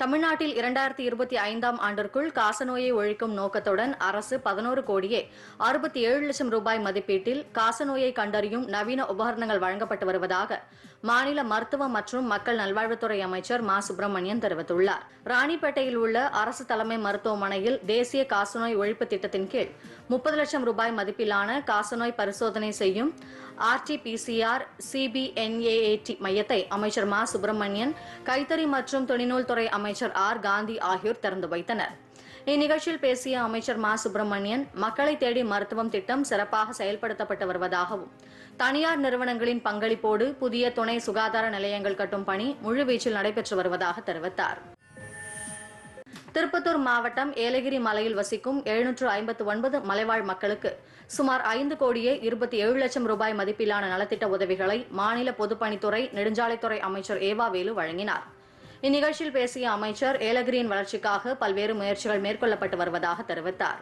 தமிழ்நாட்டில் இரண்டாயிரத்தி இருபத்தி ஐந்தாம் ஆண்டிற்குள் காசநோயை ஒழிக்கும் நோக்கத்துடன் அரசு பதினோரு கோடியே அறுபத்தி ஏழு லட்சம் ரூபாய் மதிப்பீட்டில் காசநோயை கண்டறியும் நவீன உபகரணங்கள் வழங்கப்பட்டு வருவதாக மாநில மருத்துவ மற்றும் மக்கள் நல்வாழ்வுத்துறை அமைச்சர் மா. சுப்பிரமணியன் தெரிவித்துள்ளார். ராணிப்பேட்டையில் உள்ள அரசு தலைமை மருத்துவமனையில் தேசிய காசநோய் ஒழிப்பு திட்டத்தின் கீழ் முப்பது லட்சம் ரூபாய் மதிப்பிலான காசநோய் பரிசோதனை செய்யும் ஆர்டிபிசிஆர் சிபிஎன்ஏஏடி மையத்தை அமைச்சர் மா சுப்பிரமணியன் கைத்தறி மற்றும் துணிநூல் துறை அமைச்சர் ஆர் காந்தி ஆகியோர் திறந்து வைத்தனர். இந்நிகழ்ச்சியில் பேசிய அமைச்சர் மா சுப்பிரமணியன் மக்களை தேடி மருத்துவம் திட்டம் சிறப்பாக செயல்படுத்தப்பட்டு வருவதாகவும் தனியார் நிறுவனங்களின் பங்களிப்போடு புதிய துணை சுகாதார நிலையங்கள் கட்டும் பணி முழுவீச்சில் நடைபெற்று வருவதாக தெரிவித்தார். திருப்பத்தூர் மாவட்டம் ஏலகிரி மலையில் வசிக்கும் எழுநூற்று ஐம்பத்து ஒன்பது மலைவாழ் மக்களுக்கு சுமார் ஐந்து கோடியே இருபத்தி ஏழு லட்சம் ரூபாய் மதிப்பிலான நலத்திட்ட உதவிகளை மாநில பொதுப்பணித்துறை நெடுஞ்சாலைத்துறை அமைச்சர் ஏவாவேலு வழங்கினார். இந்நிகழ்ச்சியில் பேசிய அமைச்சர் ஏலகிரியின் வளர்ச்சிக்காக பல்வேறு முயற்சிகள் மேற்கொள்ளப்பட்டு வருவதாக தெரிவித்தார்.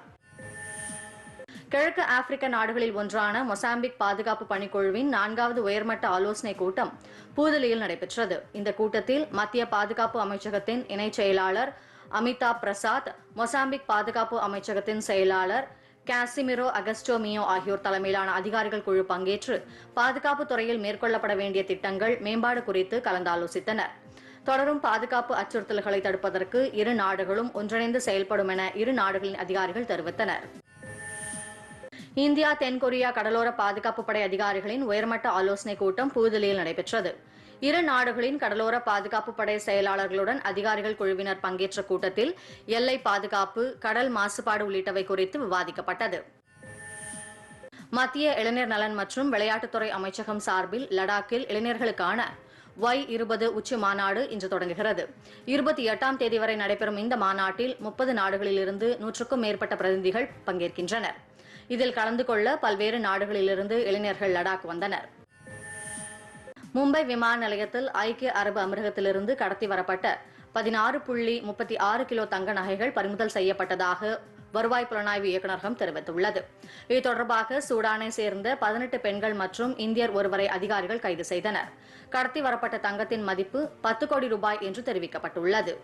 கிழக்கு ஆப்பிரிக்க நாடுகளில் ஒன்றான மொசாம்பிக் பாதுகாப்பு பணிக்குழுவின் நான்காவது உயர்மட்ட ஆலோசனைக் கூட்டம் புதுதில்லியில் நடைபெற்றது. இந்த கூட்டத்தில் மத்திய பாதுகாப்பு அமைச்சகத்தின் இணைச் செயலாளர் அமிதாப் பிரசாத் மொசாம்பிக் பாதுகாப்பு அமைச்சகத்தின் செயலாளர் காசிமிரோ அகஸ்டோமியோ ஆகியோர் தலைமையிலான அதிகாரிகள் குழு பங்கேற்று பாதுகாப்பு துறையில் மேற்கொள்ளப்பட வேண்டிய திட்டங்கள் மேம்பாடு குறித்து கலந்தாலோசித்தனர். தொடரும் பாதுகாப்பு அச்சுறுத்தல்களை தடுப்பதற்கு இரு நாடுகளும் ஒன்றிணைந்து செயல்படும் என இரு நாடுகளின் அதிகாரிகள் தெரிவித்தனர். இந்தியா தென்கொரியா கடலோர பாதுகாப்பு படை அதிகாரிகளின் உயர்மட்ட ஆலோசனைக் கூட்டம் புதுதில்லியில் நடைபெற்றது. இரு நாடுகளின் கடலோர பாதுகாப்பு படை செயலாளர்களுடன் அதிகாரிகள் குழுவினர் பங்கேற்ற கூட்டத்தில் எல்லை பாதுகாப்பு கடல் மாசுபாடு உள்ளிட்டவை குறித்து விவாதிக்கப்பட்டது. மத்திய இளைஞர் நலன் மற்றும் விளையாட்டுத்துறை அமைச்சகம் சார்பில் லடாக்கில் இளைஞர்களுக்கான ஒய் இருபது உச்சி மாநாடு இன்று தொடங்குகிறது. இருபத்தி எட்டாம் தேதி வரை நடைபெறும் இந்த மாநாட்டில் முப்பது நாடுகளிலிருந்து நூற்றுக்கும் மேற்பட்ட பிரதிநிதிகள் பங்கேற்கின்றனர். இதில் கலந்து கொள்ள பல்வேறு நாடுகளிலிருந்து இளைஞர்கள் லடாக் வந்தனர். மும்பை விமான நிலையத்தில் ஐக்கிய அரபு அமீரகத்திலிருந்து கடத்தி வரப்பட்ட பதினாறு புள்ளி முப்பத்தி ஆறு கிலோ தங்க நகைகள் பறிமுதல் செய்யப்பட்டதாக வருவாய் புலனாய்வு இயக்குநரகம் தெரிவித்துள்ளது. இது தொடர்பாக சூடானை சேர்ந்த பதினெட்டு பெண்கள் மற்றும் இந்தியர் ஒருவரை அதிகாரிகள் கைது செய்தனர். கடத்தி வரப்பட்ட தங்கத்தின் மதிப்பு பத்து கோடி ரூபாய் என்று தெரிவிக்கப்பட்டுள்ளது.